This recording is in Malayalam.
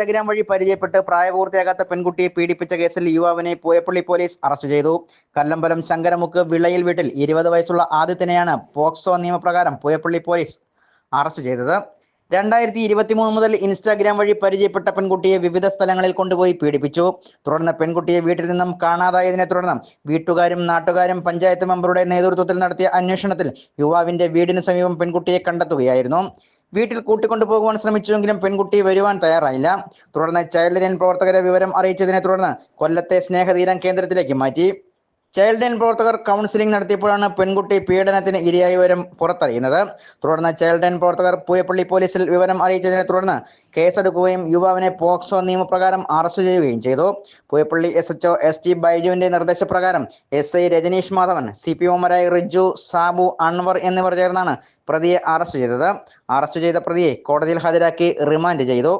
ഇൻസ്റ്റാഗ്രാം വഴി പരിചയപ്പെട്ട് പ്രായപൂർത്തിയാകാത്ത പെൺകുട്ടിയെ പീഡിപ്പിച്ച കേസിൽ യുവാവിനെ പൂയപ്പള്ളി പോലീസ് അറസ്റ്റ് ചെയ്തു. കല്ലമ്പലം ശങ്കരമുക്ക് വിളയിൽ വീട്ടിൽ ഇരുപത് വയസ്സുള്ള ആദിത്യനെയാണ് പോക്സോ നിയമപ്രകാരം പൂയപ്പള്ളി പോലീസ് അറസ്റ്റ് ചെയ്തത്. രണ്ടായിരത്തി ഇരുപത്തി മൂന്ന് മുതൽ ഇൻസ്റ്റാഗ്രാം വഴി പരിചയപ്പെട്ട പെൺകുട്ടിയെ വിവിധ സ്ഥലങ്ങളിൽ കൊണ്ടുപോയി പീഡിപ്പിച്ചു. തുടർന്ന് പെൺകുട്ടിയെ വീട്ടിൽ നിന്നും കാണാതായതിനെ തുടർന്ന് വീട്ടുകാരും നാട്ടുകാരും പഞ്ചായത്ത് മെമ്പറുടെ നേതൃത്വത്തിൽ നടത്തിയ അന്വേഷണത്തിൽ യുവാവിന്റെ വീടിന് സമീപം പെൺകുട്ടിയെ കണ്ടെത്തുകയായിരുന്നു. വീട്ടിൽ കൂട്ടിക്കൊണ്ടുപോകുവാൻ ശ്രമിച്ചുവെങ്കിലും പെൺകുട്ടി വരുവാൻ തയ്യാറായില്ല. തുടർന്ന് ചൈൽഡ് ലൈൻ പ്രവർത്തകരെ വിവരം അറിയിച്ചതിനെ തുടർന്ന് കൊല്ലത്തെ സ്നേഹതീരം കേന്ദ്രത്തിലേക്ക് മാറ്റി. ചൈൽഡ് ലൈൻ പ്രവർത്തകർ കൗൺസിലിംഗ് നടത്തിയപ്പോഴാണ് പെൺകുട്ടി പീഡനത്തിന് ഇരയായി വിവരം പുറത്തറിയുന്നത്. തുടർന്ന് ചൈൽഡ് ലൈൻ പ്രവർത്തകർ പൂയപ്പള്ളി പോലീസിൽ വിവരം അറിയിച്ചതിനെ തുടർന്ന് കേസെടുക്കുകയും യുവാവിനെ പോക്സോ നിയമപ്രകാരം അറസ്റ്റ് ചെയ്യുകയും ചെയ്തു. Pooyappally S H O S T ബൈജുവിന്റെ നിർദ്ദേശപ്രകാരം S I Rajaneesh Madhavan C P ഒമാരായ Riju Sabu Anwar എന്നിവർ ചേർന്നാണ് പ്രതിയെ അറസ്റ്റ് ചെയ്തത്. അറസ്റ്റ് ചെയ്ത പ്രതിയെ കോടതിയിൽ ഹാജരാക്കി റിമാൻഡ് ചെയ്തു.